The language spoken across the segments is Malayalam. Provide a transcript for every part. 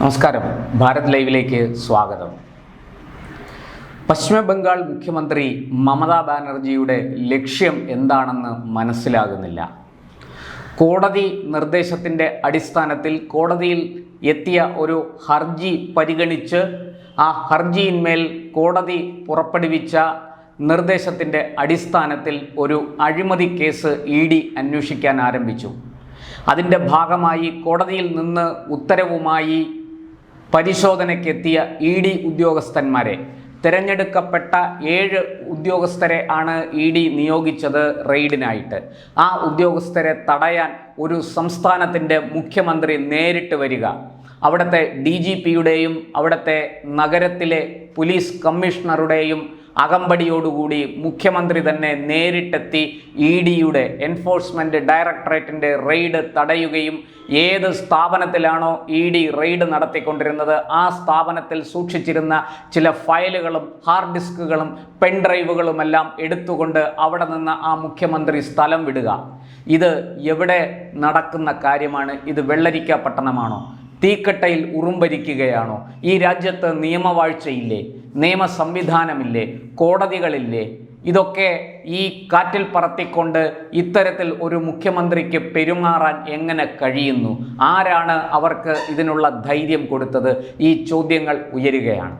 നമസ്കാരം. ഭാരത് ലൈവിലേക്ക് സ്വാഗതം. പശ്ചിമ ബംഗാൾ മുഖ്യമന്ത്രി മമതാ ബാനർജിയുടെ ലക്ഷ്യം എന്താണെന്ന് മനസ്സിലാകുന്നില്ല. കോടതി നിർദ്ദേശത്തിന്റെ അടിസ്ഥാനത്തിൽ കോടതിയിൽ എത്തിയ ഒരു ഹർജി പരിഗണിച്ച് ആ ഹർജിയിന്മേൽ കോടതി പുറപ്പെടുവിച്ച നിർദ്ദേശത്തിന്റെ അടിസ്ഥാനത്തിൽ ഒരു അഴിമതി കേസ് ഇ ഡി അന്വേഷിക്കാൻ ആരംഭിച്ചു. അതിന്റെ ഭാഗമായി കോടതിയിൽ നിന്ന് ഉത്തരവുമായി പരിശോധനയ്ക്കെത്തിയ ഇ ഡി ഉദ്യോഗസ്ഥന്മാരെ. തിരഞ്ഞെടുക്കപ്പെട്ട ഏഴ് ഉദ്യോഗസ്ഥരെ ആണ് ഇ ഡി നിയോഗിച്ചത് റെയ്ഡിനായിട്ട്. ആ ഉദ്യോഗസ്ഥരെ തടയാൻ ഒരു സംസ്ഥാനത്തിന്റെ മുഖ്യമന്ത്രി നേരിട്ട് വരിക. അവിടുത്തെ ഡി ജി പിയുടെയും അവിടുത്തെ നഗരത്തിലെ പോലീസ് കമ്മീഷണറുടെയും അകമ്പടിയോടുകൂടി മുഖ്യമന്ത്രി തന്നെ നേരിട്ടെത്തി ഇ ഡിയുടെ എൻഫോഴ്സ്മെന്റ് ഡയറക്ടറേറ്റിന്റെ റെയ്ഡ് തടയുകയും ഏത് സ്ഥാപനത്തിലാണോ ഇ ഡി റെയ്ഡ് നടത്തിക്കൊണ്ടിരുന്നത് ആ സ്ഥാപനത്തിൽ സൂക്ഷിച്ചിരുന്ന ചില ഫയലുകളും ഹാർഡ് ഡിസ്കുകളും പെൻഡ്രൈവുകളുമെല്ലാം എടുത്തുകൊണ്ട് അവിടെ നിന്ന് ആ മുഖ്യമന്ത്രി സ്ഥലം വിടുക. ഇത് എവിടെ നടക്കുന്ന കാര്യമാണ്? ഇത് വെള്ളരിക്ക പട്ടണമാണോ? തീക്കട്ടയിൽ ഉറുമ്പരിക്കുകയാണോ? ഈ രാജ്യത്ത് നിയമവാഴ്ചയില്ലേ? നിയമ സംവിധാനമില്ലേ കോടതികളില്ലേ? ഇതൊക്കെ ഈ കാറ്റിൽ പറത്തിക്കൊണ്ട് ഇത്തരത്തിൽ ഒരു മുഖ്യമന്ത്രിക്ക് പെരുമാറാൻ എങ്ങനെ കഴിയുന്നു? ആരാണ് അവർക്ക് ഇതിനുള്ള ധൈര്യം കൊടുത്തത്? ഈ ചോദ്യങ്ങൾ ഉയരുകയാണ്.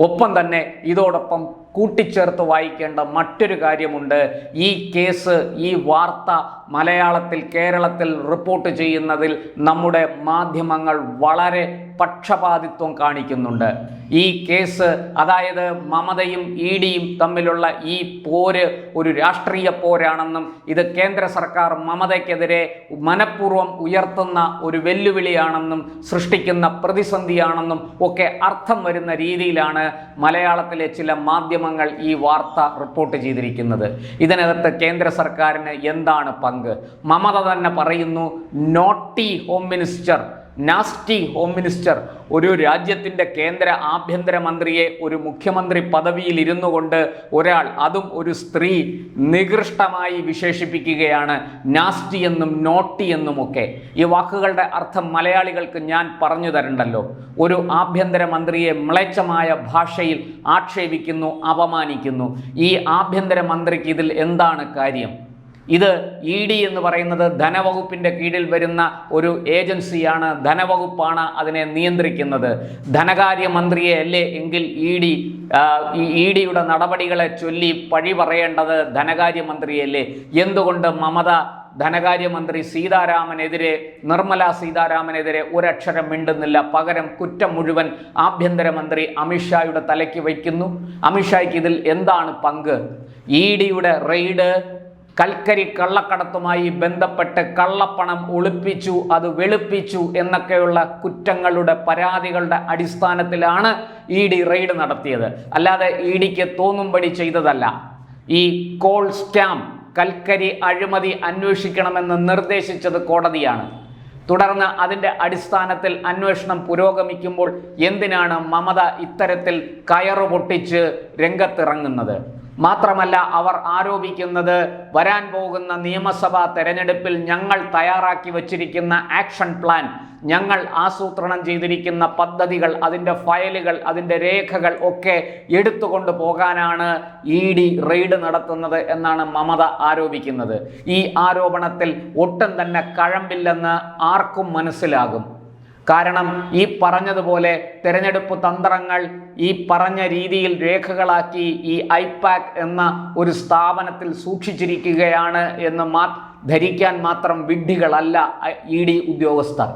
ഒപ്പം തന്നെ ഇതോടൊപ്പം കൂട്ടിച്ചേർത്ത് വായിക്കേണ്ട മറ്റൊരു കാര്യമുണ്ട്. ഈ കേസ് ഈ വാർത്ത മലയാളത്തിൽ കേരളത്തിൽ റിപ്പോർട്ട് ചെയ്യുന്നതിൽ നമ്മുടെ മാധ്യമങ്ങൾ വളരെ പക്ഷപാതിത്വം കാണിക്കുന്നുണ്ട്. ഈ കേസ് അതായത് മമതയും ഇ ഡിയും തമ്മിലുള്ള ഈ പോര് ഒരു രാഷ്ട്രീയ പോരാണെന്നും ഇത് കേന്ദ്ര സർക്കാർ മമതയ്ക്കെതിരെ മനഃപൂർവം ഉയർത്തുന്ന ഒരു വെല്ലുവിളിയാണെന്നും സൃഷ്ടിക്കുന്ന പ്രതിസന്ധിയാണെന്നും ഒക്കെ അർത്ഥം വരുന്ന രീതിയിലാണ് മലയാളത്തിലെ ചില മാധ്യമങ്ങൾ ഈ വാർത്ത റിപ്പോർട്ട് ചെയ്തിരിക്കുന്നത്. ഇതിനകത്ത് കേന്ദ്ര സർക്കാരിന് എന്താണ് പങ്ക്? മമത തന്നെ പറയുന്നു naughty home minister nasty home minister ഒരു രാജ്യത്തിന്റെ കേന്ദ്ര ആഭ്യന്തരമന്ത്രിയെ ഒരു മുഖ്യമന്ത്രി പദവിയിൽ ഇരുന്നു കൊണ്ട് ഒരാൾ അതും ഒരു സ്ത്രീ നികൃഷ്ടമായി വിശേഷിപ്പിക്കുകയാണ്. നാസ്റ്റി എന്നും നോട്ടി എന്നുമൊക്കെ ഈ വാക്കുകളുടെ അർത്ഥം മലയാളികൾക്ക് ഞാൻ പറഞ്ഞു തരണ്ടല്ലോ. ഒരു ആഭ്യന്തരമന്ത്രിയെ മ്ലേച്ഛമായ ഭാഷയിൽ ആക്ഷേപിക്കുന്നു അപമാനിക്കുന്നു. ഈ ആഭ്യന്തരമന്ത്രിക്ക് ഇതിൽ എന്താണ് കാര്യം? ഇത് ഇ ഡി എന്ന് പറയുന്നത് ധനവകുപ്പിന്റെ കീഴിൽ വരുന്ന ഒരു ഏജൻസിയാണ്. ധനവകുപ്പാണ് അതിനെ നിയന്ത്രിക്കുന്നത്. ധനകാര്യമന്ത്രിയെ അല്ലേ എങ്കിൽ ഇ ഡി ഇ ഡിയുടെ നടപടികളെ ചൊല്ലി പഴി പറയേണ്ടത് ധനകാര്യമന്ത്രിയല്ലേ എന്തുകൊണ്ട് മമത ധനകാര്യമന്ത്രി സീതാരാമനെതിരെ നിർമ്മല സീതാരാമനെതിരെ ഒരക്ഷരം മിണ്ടുന്നില്ല? പകരം കുറ്റം മുഴുവൻ ആഭ്യന്തരമന്ത്രി അമിത്ഷായുടെ തലയ്ക്ക് വയ്ക്കുന്നു. അമിത്ഷായ്ക്ക് ഇതിൽ എന്താണ് പങ്ക്? ഇ ഡിയുടെ റെയ്ഡ് കൽക്കരി കള്ളക്കടത്തുമായി ബന്ധപ്പെട്ട് കള്ളപ്പണം ഒളിപ്പിച്ചു അത് വെളുപ്പിച്ചു എന്നൊക്കെയുള്ള കുറ്റങ്ങളുടെ പരാതികളുടെ അടിസ്ഥാനത്തിലാണ് ഇ ഡി റെയ്ഡ് നടത്തിയത്. അല്ലാതെ ഇ ഡിക്ക് തോന്നുംപടി ചെയ്തതല്ല. ഈ കോൾ സ്കാം കൽക്കരി അഴിമതി അന്വേഷിക്കണമെന്ന് നിർദ്ദേശിച്ചത് കോടതിയാണ്. തുടർന്ന് അതിന്റെ അടിസ്ഥാനത്തിൽ അന്വേഷണം പുരോഗമിക്കുമ്പോൾ എന്തിനാണ് മമത ഇത്തരത്തിൽ കയറു പൊട്ടിച്ച് രംഗത്തിറങ്ങുന്നത്? മാത്രമല്ല അവർ ആരോപിക്കുന്നത് വരാൻ പോകുന്ന നിയമസഭാ തെരഞ്ഞെടുപ്പിൽ ഞങ്ങൾ തയ്യാറാക്കി വച്ചിരിക്കുന്ന ആക്ഷൻ പ്ലാൻ ഞങ്ങൾ ആസൂത്രണം ചെയ്തിരിക്കുന്ന പദ്ധതികൾ അതിന്റെ ഫയലുകൾ അതിന്റെ രേഖകൾ ഒക്കെ എടുത്തുകൊണ്ട് പോകാനാണ് ഇ ഡി റെയ്ഡ് നടത്തുന്നത് എന്നാണ് മമത ആരോപിക്കുന്നത്. ഈ ആരോപണത്തിൽ ഒട്ടും തന്നെ കഴമ്പില്ലെന്ന് ആർക്കും മനസ്സിലാകും. കാരണം ഈ പറഞ്ഞതുപോലെ തിരഞ്ഞെടുപ്പ് തന്ത്രങ്ങൾ ഈ പറഞ്ഞ രീതിയിൽ രേഖകളാക്കി ഈ ഐപാക് എന്ന ഒരു സ്ഥാപനത്തിൽ സൂക്ഷിച്ചിരിക്കുകയാണ് എന്ന് മാ ധരിക്കാൻ മാത്രം വിഡ്ഢികളല്ല ഇ ഡി ഉദ്യോഗസ്ഥർ.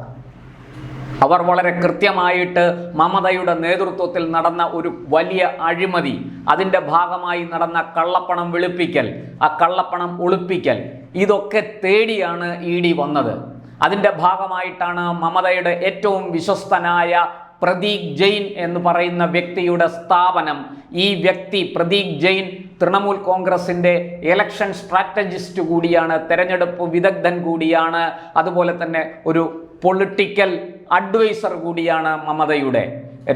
അവർ വളരെ കൃത്യമായിട്ട് മമതയുടെ നേതൃത്വത്തിൽ നടന്ന ഒരു വലിയ അഴിമതി അതിന്റെ ഭാഗമായി നടന്ന കള്ളപ്പണം വെളുപ്പിക്കൽ ആ കള്ളപ്പണം ഒളിപ്പിക്കൽ ഇതൊക്കെ തേടിയാണ് ഇ ഡി വന്നത്. അതിന്റെ ഭാഗമായിട്ടാണ് മമതയുടെ ഏറ്റവും വിശ്വസ്തനായ പ്രതീക് ജെയിൻ എന്ന് പറയുന്ന വ്യക്തിയുടെ സ്ഥാപനം. ഈ വ്യക്തി പ്രതീക് ജെയിൻ തൃണമൂൽ കോൺഗ്രസിന്റെ ഇലക്ഷൻ സ്ട്രാറ്റജിസ്റ്റ് കൂടിയാണ് തെരഞ്ഞെടുപ്പ് വിദഗ്ധൻ കൂടിയാണ് അതുപോലെ തന്നെ ഒരു പൊളിറ്റിക്കൽ അഡ്വൈസർ കൂടിയാണ് മമതയുടെ.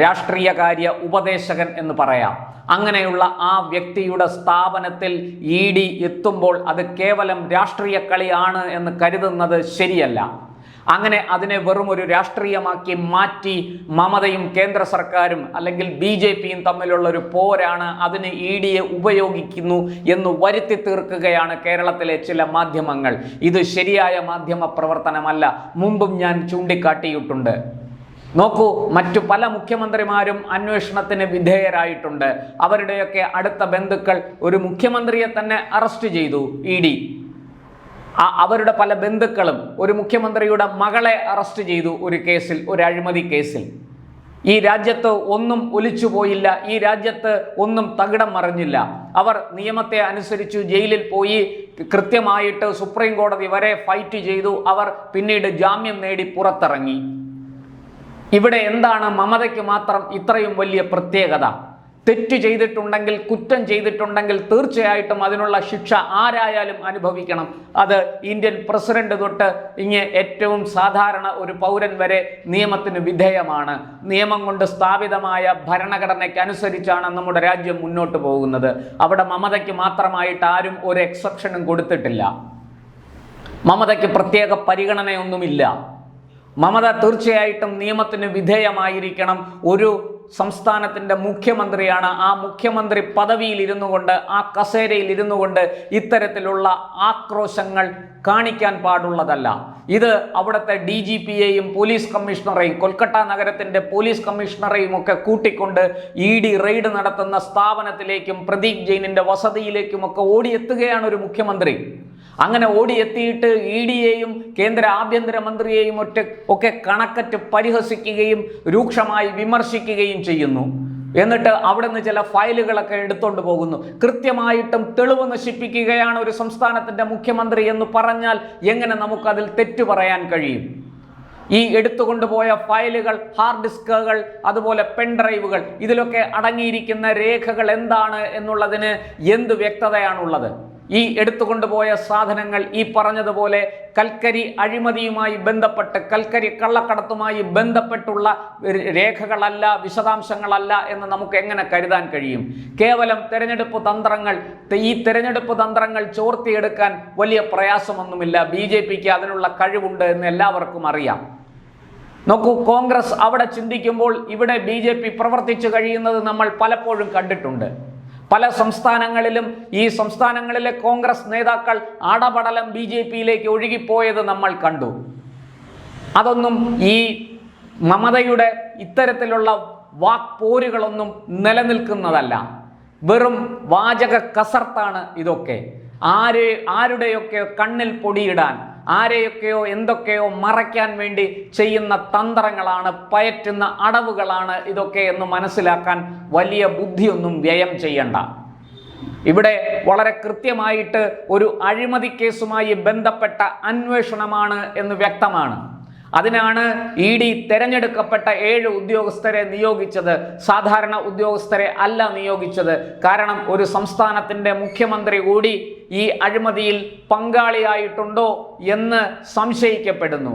രാഷ്ട്രീയകാര്യ ഉപദേശകൻ എന്ന് പറയാം. അങ്ങനെയുള്ള ആ വ്യക്തിയുടെ സ്ഥാപനത്തിൽ ഇ ഡി എത്തുമ്പോൾ അത് കേവലം രാഷ്ട്രീയ കളിയാണ് എന്ന് കരുതുന്നത് ശരിയല്ല. അങ്ങനെ അതിനെ വെറും ഒരു രാഷ്ട്രീയമാക്കി മാറ്റി മമതയും കേന്ദ്ര സർക്കാരും അല്ലെങ്കിൽ ബി ജെ പിയും തമ്മിലുള്ള ഒരു പോരാണ് അതിന് ഇ ഡിയെ ഉപയോഗിക്കുന്നു എന്ന് വരുത്തി തീർക്കുകയാണ് കേരളത്തിലെ ചില മാധ്യമങ്ങൾ. ഇത് ശരിയായ മാധ്യമ പ്രവർത്തനമല്ല മുമ്പും ഞാൻ ചൂണ്ടിക്കാട്ടിയിട്ടുണ്ട്. നോക്കൂ മറ്റു പല മുഖ്യമന്ത്രിമാരും അന്വേഷണത്തിന് വിധേയരായിട്ടുണ്ട്. അവരുടെയൊക്കെ അടുത്ത ബന്ധുക്കൾ ഒരു മുഖ്യമന്ത്രിയെ തന്നെ അറസ്റ്റ് ചെയ്തു ഇ ഡി. അവരുടെ പല ബന്ധുക്കളും ഒരു മുഖ്യമന്ത്രിയുടെ മകളെ അറസ്റ്റ് ചെയ്തു ഒരു കേസിൽ ഒരു അഴിമതി കേസിൽ. ഈ രാജ്യത്ത് ഒന്നും ഒലിച്ചു പോയില്ല ഈ രാജ്യത്ത് ഒന്നും തകിടം മറിഞ്ഞില്ല. അവർ നിയമത്തെ അനുസരിച്ചു ജയിലിൽ പോയി കൃത്യമായിട്ട് സുപ്രീം കോടതി വരെ ഫൈറ്റ് ചെയ്തു അവർ പിന്നീട് ജാമ്യം നേടി പുറത്തിറങ്ങി. ഇവിടെ എന്താണ് മമതയ്ക്ക് മാത്രം ഇത്രയും വലിയ പ്രത്യേകത? തെറ്റ് ചെയ്തിട്ടുണ്ടെങ്കിൽ കുറ്റം ചെയ്തിട്ടുണ്ടെങ്കിൽ തീർച്ചയായിട്ടും അതിനുള്ള ശിക്ഷ ആരായാലും അനുഭവിക്കണം. അത് ഇന്ത്യൻ പ്രസിഡന്റ് തൊട്ട് ഇങ്ങ് ഏറ്റവും സാധാരണ ഒരു പൗരൻ വരെ നിയമത്തിന് വിധേയമാണ്. നിയമം കൊണ്ട് സ്ഥാപിതമായ ഭരണഘടനയ്ക്ക് അനുസരിച്ചാണ് നമ്മുടെ രാജ്യം മുന്നോട്ട് പോകുന്നത്. അവിടെ മമതയ്ക്ക് മാത്രമായിട്ട് ആരും ഒരു എക്സെപ്ഷനും കൊടുത്തിട്ടില്ല. മമതയ്ക്ക് പ്രത്യേക പരിഗണനയൊന്നുമില്ല. മമത തീർച്ചയായിട്ടും നിയമത്തിന് വിധേയമായിരിക്കണം. ഒരു സംസ്ഥാനത്തിന്റെ മുഖ്യമന്ത്രിയാണ് ആ മുഖ്യമന്ത്രി പദവിയിൽ ഇരുന്നു കൊണ്ട് ആ കസേരയിൽ ഇരുന്നു കൊണ്ട് ഇത്തരത്തിലുള്ള ആക്രോശങ്ങൾ കാണിക്കാൻ പാടുള്ളതല്ല. ഇത് അവിടുത്തെ ഡി ജി പിയെയും പോലീസ് കമ്മീഷണറെയും കൊൽക്കത്ത നഗരത്തിന്റെ പോലീസ് കമ്മീഷണറെയും ഒക്കെ കൂട്ടിക്കൊണ്ട് ഇ ഡി റെയ്ഡ് നടത്തുന്ന സ്ഥാപനത്തിലേക്കും പ്രദീപ് ജെയിനിന്റെ വസതിയിലേക്കുമൊക്കെ ഓടിയെത്തുകയാണ് ഒരു മുഖ്യമന്ത്രി. അങ്ങനെ ഓടിയെത്തിയിട്ട് ഇ ഡിയെയും കേന്ദ്ര ആഭ്യന്തരമന്ത്രിയെയും ഒറ്റ ഒക്കെ കണക്കറ്റ് പരിഹസിക്കുകയും രൂക്ഷമായി വിമർശിക്കുകയും ചെയ്യുന്നു. എന്നിട്ട് അവിടെ നിന്ന് ചില ഫയലുകളൊക്കെ എടുത്തുകൊണ്ട് പോകുന്നു. കൃത്യമായിട്ടും തെളിവ് നശിപ്പിക്കുകയാണ് ഒരു സംസ്ഥാനത്തിന്റെ മുഖ്യമന്ത്രി എന്ന് പറഞ്ഞാൽ എങ്ങനെ നമുക്കതിൽ തെറ്റു പറയാൻ കഴിയും? ഈ എടുത്തുകൊണ്ടുപോയ ഫയലുകൾ ഹാർഡ് ഡിസ്കുകൾ അതുപോലെ പെൻഡ്രൈവുകൾ ഇതിലൊക്കെ അടങ്ങിയിരിക്കുന്ന രേഖകൾ എന്താണ് എന്നുള്ളതിന് എന്ത് വ്യക്തതയാണുള്ളത്? ഈ എടുത്തുകൊണ്ടുപോയ സാധനങ്ങൾ ഈ പറഞ്ഞതുപോലെ കൽക്കരി അഴിമതിയുമായി ബന്ധപ്പെട്ട് കൽക്കരി കള്ളക്കടത്തുമായി ബന്ധപ്പെട്ടുള്ള രേഖകളല്ല വിശദാംശങ്ങളല്ല എന്ന് നമുക്ക് എങ്ങനെ കരുതാൻ കഴിയും? കേവലം തെരഞ്ഞെടുപ്പ് തന്ത്രങ്ങൾ ഈ തെരഞ്ഞെടുപ്പ് തന്ത്രങ്ങൾ ചോർത്തിയെടുക്കാൻ വലിയ പ്രയാസമൊന്നുമില്ല. ബി ജെ പിക്ക് അതിനുള്ള കഴിവുണ്ട് എന്ന് എല്ലാവർക്കും അറിയാം. നോക്കൂ കോൺഗ്രസ് അവിടെ ചിന്തിക്കുമ്പോൾ ഇവിടെ ബി പ്രവർത്തിച്ചു കഴിയുന്നത് നമ്മൾ പലപ്പോഴും കണ്ടിട്ടുണ്ട്. പല സംസ്ഥാനങ്ങളിലും ഈ സംസ്ഥാനങ്ങളിലെ കോൺഗ്രസ് നേതാക്കൾ ആടപടലം ബി ജെ പിയിലേക്ക് ഒഴുകിപ്പോയത് നമ്മൾ കണ്ടു. അതൊന്നും ഈ മമതയുടെ ഇത്തരത്തിലുള്ള വാക്പോരുകളൊന്നും നിലനിൽക്കുന്നതല്ല. വെറും വാചക കസർത്താണ് ഇതൊക്കെ. ആര് ആരുടെയൊക്കെ കണ്ണിൽ പൊടിയിടാൻ ആരെയൊക്കെയോ എന്തൊക്കെയോ മറയ്ക്കാൻ വേണ്ടി ചെയ്യുന്ന തന്ത്രങ്ങളാണ് പയറ്റുന്ന അടവുകളാണ് ഇതൊക്കെ എന്ന് മനസ്സിലാക്കാൻ വലിയ ബുദ്ധിയൊന്നും വ്യയം ചെയ്യണ്ട. ഇവിടെ വളരെ കൃത്യമായിട്ട് ഒരു അഴിമതി കേസുമായി ബന്ധപ്പെട്ട അന്വേഷണമാണ് എന്ന് വ്യക്തമാണ്. അതിനാണ് ഇ ഡി തെരഞ്ഞെടുക്കപ്പെട്ട ഏഴ് ഉദ്യോഗസ്ഥരെ നിയോഗിച്ചത്. സാധാരണ ഉദ്യോഗസ്ഥരെ അല്ല നിയോഗിച്ചത്. കാരണം ഒരു സംസ്ഥാനത്തിന്റെ മുഖ്യമന്ത്രി കൂടി ഈ അഴിമതിയിൽ പങ്കാളിയായിട്ടുണ്ടോ എന്ന് സംശയിക്കപ്പെടുന്നു.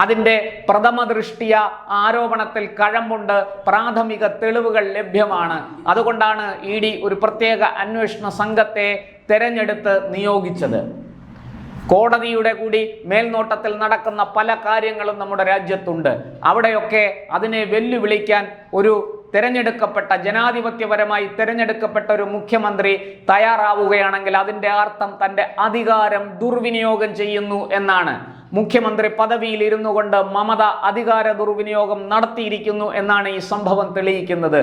അതിന്റെ പ്രഥമ ദൃഷ്ടിയ ആരോപണത്തിൽ കഴമ്പുണ്ട്. പ്രാഥമിക തെളിവുകൾ ലഭ്യമാണ്. അതുകൊണ്ടാണ് ഇ ഒരു പ്രത്യേക അന്വേഷണ സംഘത്തെ തെരഞ്ഞെടുത്ത് നിയോഗിച്ചത്. കോടതിയുടെ കൂടി മേൽനോട്ടത്തിൽ നടക്കുന്ന പല കാര്യങ്ങളും നമ്മുടെ രാജ്യത്തുണ്ട്. അവിടെയൊക്കെ അതിനെ വെല്ലുവിളിക്കാൻ ഒരു തിരഞ്ഞെടുക്കപ്പെട്ട ജനാധിപത്യപരമായി തിരഞ്ഞെടുക്കപ്പെട്ട ഒരു മുഖ്യമന്ത്രി തയ്യാറാവുകയാണെങ്കിൽ അതിന്റെ അർത്ഥം തന്റെ അധികാരം ദുർവിനിയോഗം ചെയ്യുന്നു എന്നാണ്. മുഖ്യമന്ത്രി പദവിയിൽ ഇരുന്നു കൊണ്ട് മമത അധികാര ദുർവിനിയോഗം നടത്തിയിരിക്കുന്നു എന്നാണ് ഈ സംഭവം തെളിയിക്കുന്നത്.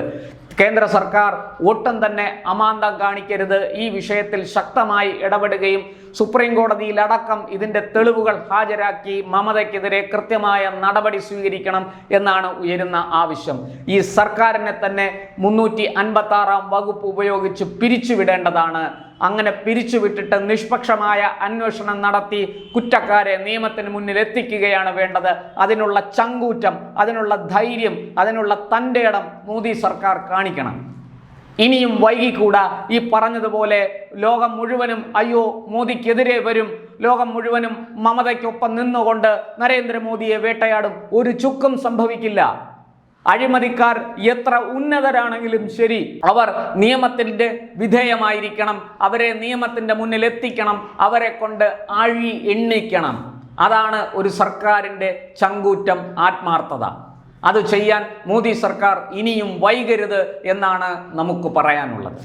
കേന്ദ്ര സർക്കാർ ഒട്ടും തന്നെ അമാന്തം കാണിക്കരുത്. ഈ വിഷയത്തിൽ ശക്തമായി ഇടപെടുകയും സുപ്രീം കോടതിയിലടക്കം ഇതിന്റെ തെളിവുകൾ ഹാജരാക്കി മമതയ്ക്കെതിരെ കൃത്യമായ നടപടി സ്വീകരിക്കണം എന്നാണ് ഉയരുന്ന ആവശ്യം. ഈ സർക്കാരിനെ തന്നെ മുന്നൂറ്റി അൻപത്തി ആറാം വകുപ്പ് ഉപയോഗിച്ച് പിരിച്ചുവിടേണ്ടതാണ്. അങ്ങനെ പിരിച്ചുവിട്ടിട്ട് നിഷ്പക്ഷമായ അന്വേഷണം നടത്തി കുറ്റക്കാരെ നിയമത്തിന് മുന്നിൽ എത്തിക്കുകയാണ് വേണ്ടത്. അതിനുള്ള ചങ്കൂറ്റം അതിനുള്ള ധൈര്യം അതിനുള്ള തന്റെ ഇടം മോദി സർക്കാർ കാണിക്കണം. ഇനിയും വൈകിക്കൂടാ ഈ പറഞ്ഞതുപോലെ ലോകം മുഴുവനും അയ്യോ മോദിക്കെതിരെ വരും. ലോകം മുഴുവനും മമതയ്ക്കൊപ്പം നിന്നുകൊണ്ട് നരേന്ദ്രമോദിയെ വേട്ടയാടും. ഒരു ചുക്കും സംഭവിക്കില്ല. അഴിമതിക്കാർ എത്ര ഉന്നതരാണെങ്കിലും ശരി അവർ നിയമത്തിന്റെ വിധേയമായിരിക്കണം. അവരെ നിയമത്തിന്റെ മുന്നിൽ എത്തിക്കണം. അവരെ കൊണ്ട് ആഴി എണ്ണിക്കണം. അതാണ് ഒരു സർക്കാരിന്റെ ചങ്കൂറ്റം ആത്മാർത്ഥത. അത് ചെയ്യാൻ മോദി സർക്കാർ ഇനിയും വൈകരുത് എന്നാണ് നമുക്ക് പറയാനുള്ളത്.